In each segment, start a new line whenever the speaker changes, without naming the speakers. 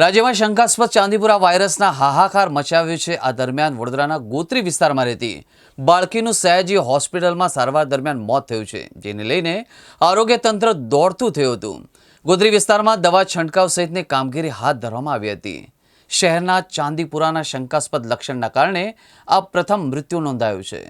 રાજ્યમાં શંકાસ્પદ ચાંદીપુરા વાયરસના હાહાકાર મચાવ્યો છે. આ દરમિયાન વડોદરાના ગોત્રી વિસ્તારમાં રહેતી બાળકીનું સયાજી હોસ્પિટલમાં સારવાર દરમિયાન મોત થયું છે, જેને લઈને આરોગ્ય તંત્ર દોડતું થયું હતું. ગોત્રી વિસ્તારમાં દવા છંટકાવ સહિતની કામગીરી હાથ ધરવામાં આવી હતી. શહેરના ચાંદીપુરાના શંકાસ્પદ લક્ષણના કારણે આ પ્રથમ મૃત્યુ નોંધાયું છે.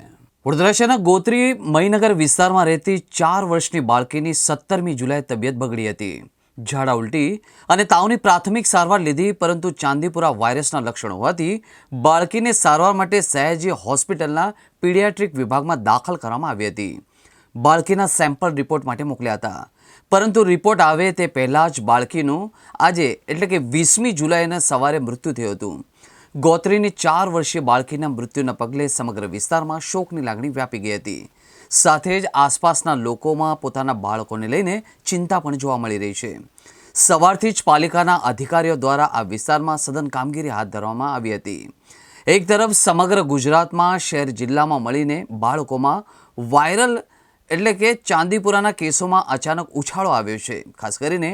વડોદરા શહેરના ગોત્રી મહીનગર વિસ્તારમાં રહેતી ચાર વર્ષની બાળકીની સત્તરમી જુલાઈ તબિયત બગડી હતી. ઝાડા ઉલટી અને તાવની પ્રાથમિક સારવાર લીધી, પરંતુ ચાંદીપુરા વાયરસના લક્ષણો હોવાથી બાળકીને સારવાર માટે સયાજી હોસ્પિટલના પીડિયાટ્રિક વિભાગમાં દાખલ કરવામાં આવી હતી. બાળકીના સેમ્પલ રિપોર્ટ માટે મોકલ્યા હતા. પરંતુ રિપોર્ટ આવે તે પહેલાં જ બાળકીનું આજે એટલે કે વીસમી જુલાઈના સવારે મૃત્યુ થયું હતું. ગોત્રીની ચાર વર્ષીય બાળકીના મૃત્યુના પગલે સમગ્ર વિસ્તારમાં શોકની લાગણી વ્યાપી ગઈ હતી. સાથે જ આસપાસના લોકોમાં પોતાના બાળકોને લઈને ચિંતા પણ જોવા મળી રહી છે. સવારથી જ પાલિકાના અધિકારીઓ દ્વારા આ વિસ્તારમાં સઘન કામગીરી હાથ ધરવામાં આવી હતી. એક તરફ સમગ્ર ગુજરાતમાં શહેર જિલ્લામાં મળીને બાળકોમાં વાયરલ એટલે કે ચાંદીપુરાના કેસોમાં અચાનક ઉછાળો આવ્યો છે. ખાસ કરીને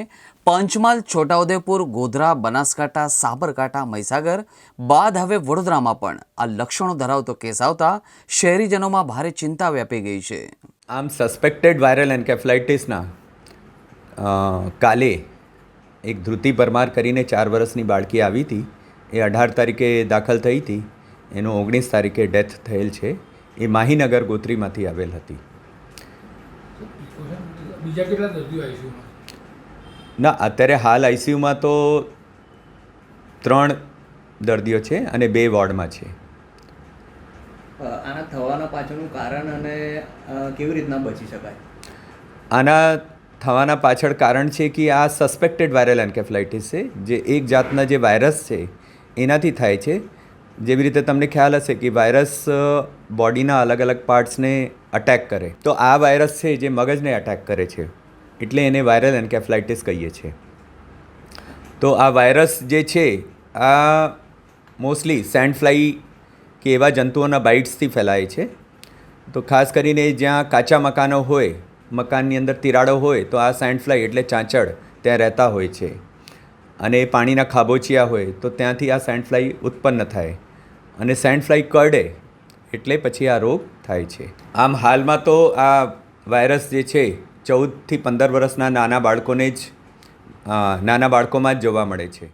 પંચમહાલ, છોટાઉદેપુર, ગોધરા, બનાસકાંઠા, સાબરકાંઠા, મહીસાગર, બાદ હવે વડોદરામાં પણ. આ લક્ષણો ધરાવતો કેસ આવતા શહેરીજનોમાં ભારે ચિંતા વ્યાપી ગઈ છે.
આમ સસ્પેક્ટેડ વાયરલ એન્કેફ્લાઇટિસના કાલે એક ધૃતિ પરમાર કરીને ચાર વર્ષની બાળકી આવી હતી. એ અઢાર તારીખે દાખલ થઈ હતી. એનો ઓગણીસ તારીખે ડેથ થયેલ છે. એ માહીનગર ગોત્રીમાંથી આવેલ હતી.
બીજા કેટલા દર્દીઓ આઈસીયુમાં
ના અત્યારે હાલ આઈસીયુમાં તો ત્રણ દર્દીઓ છે અને બે વોર્ડમાં છે.
આના થવાના પાછળનું કારણ અને કેવી રીતના બચી શકાય?
આના થવાના પાછળ કારણ છે કે આ સસ્પેક્ટેડ વાયરલ એન્કેફલાઇટિસ છે જે એક જાતના જે વાયરસ છે એનાથી થાય છે. જેવી રીતે તમને ખ્યાલ હશે કે વાયરસ બોડીના અલગ અલગ પાર્ટ્સને અટેક કરે. તો આ વાયરસ છે જે મગજને અટેક કરે છે. એટલે એને વાયરલ એન્કેફ્લાઇટિસ કહીએ છીએ. તો આ વાયરસ જે છે, આ મોસ્ટલી સેન્ડ ફ્લાય કે એવા જંતુઓના બાઇટ્સથી ફેલાય છે. તો ખાસ કરીને જ્યાં કાચા મકાનો હોય, મકાનની અંદર તિરાડો હોય, તો આ સેન્ડ ફ્લાય એટલે ચાંચડ ત્યાં રહેતા હોય છે. અને પાણીના ખાબોચિયા હોય, તો ત્યાંથી આ સેન્ડ ફ્લાય ઉત્પન્ન થાય. અને સેન્ડ ફ્લાય કરડે એટલે પછી આ રોગ થાય છે. આમ હાલમાં તો આ વાયરસ જે છે, ચૌદથી પંદર વર્ષના નાના બાળકોને જ નાના બાળકોમાં જ જોવા મળે છે.